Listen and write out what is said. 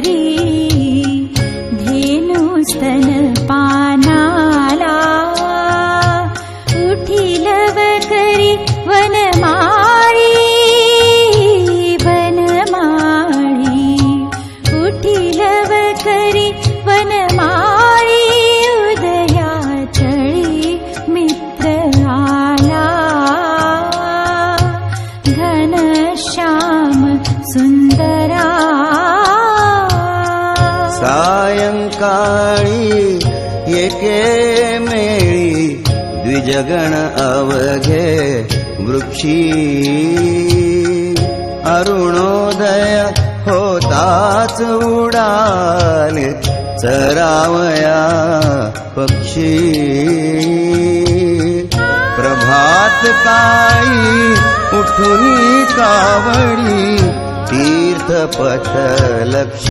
करी धेनुस्तन पानाला। उठिलव करी वनमाळी वनमाळी उठिलव करी वनमाळी उदया चळी मित्र आला। घनश्याम सुन्दरा काळी एके मेळी द्विजगण अवघे वृक्षी. अरुणोदय होताच उडाले चरावया पक्षी. प्रभात काळी उठून कावडी तीर्थपथ लक्ष